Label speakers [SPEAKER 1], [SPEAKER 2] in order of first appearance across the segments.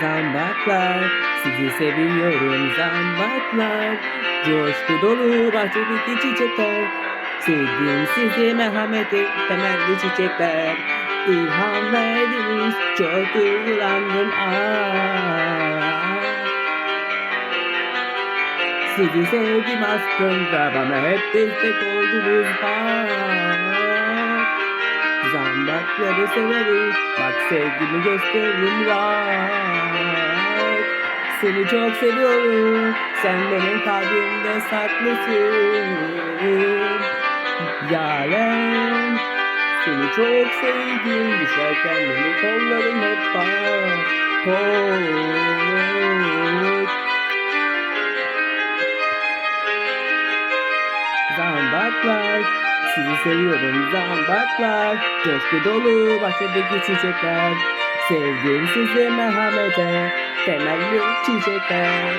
[SPEAKER 1] zambaklar. Sizi seviyorum zambaklar. Coşku dolu bahçedeki çiçekler. Sevdim sizi merhameti temelli çiçekler. İlham verdiniz çok duygulandım ah Sizi sevdim aslında bana hep destek oldunuz. Bak Zambakları severim bak sevgimi gösteririm bak. Seni çok seviyorum. Sen benim kalbimde saklısın Yaren Seni çok sevdim. Düşerken beni kollarım hep Koy Zambaklar Sizi seviyorum zambaklar Coşku dolu bahçedeki çiçekler Sevdim sizi merhamete Temelli çiçekler.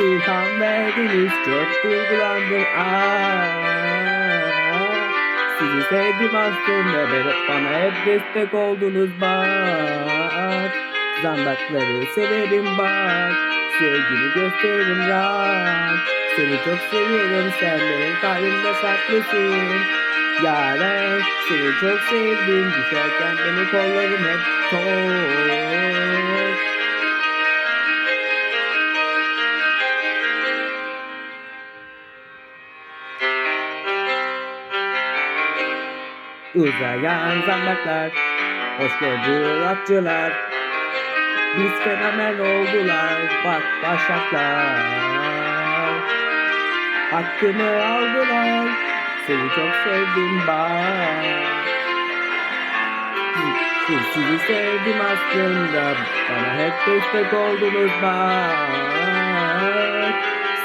[SPEAKER 1] İlham verdiniz çok duygulandım. Ah Sizi sevdim aslında ve bana hep destek oldunuz. Bak Zambakları severim bak. Sevgini gösteririm rahat Seni çok seviyorum sen benim kalbimde saklısın Yaren seni çok sevdim. Düşerken beni kollarım hep tok. Uzayan zambaklar Hoş gördü atçılar. Biz fenomen oldular Bak başaklar. Hakkımı aldılar Seni çok sevdim Siz- Sizi sevdim aslında. Bana hep destek oldunuz bak.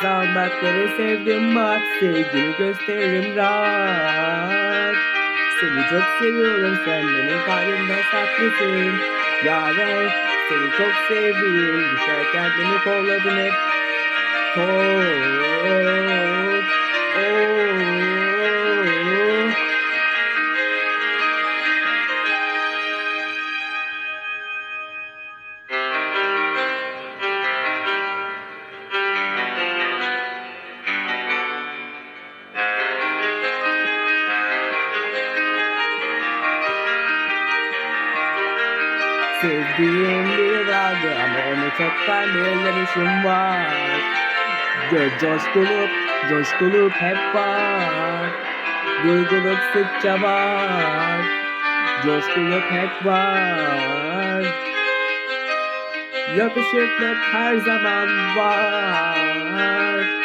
[SPEAKER 1] Zambakları sevdim bak. Sevgimi gösteririm rahat Seni çok seviyorum. Sen benim kalbimde saklısın Yaren seni çok sevdim. Düşerken beni kolladın hep Sevdiğim biri vardı ama onu çoktan belirlemişim var. Gö coşkuluk, coşkuluk hep var. Duyguluk sıkça var. Coşkuluk hep var. Yakışıklık her zaman var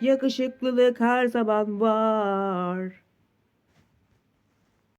[SPEAKER 1] Yakışıklılık her zaman var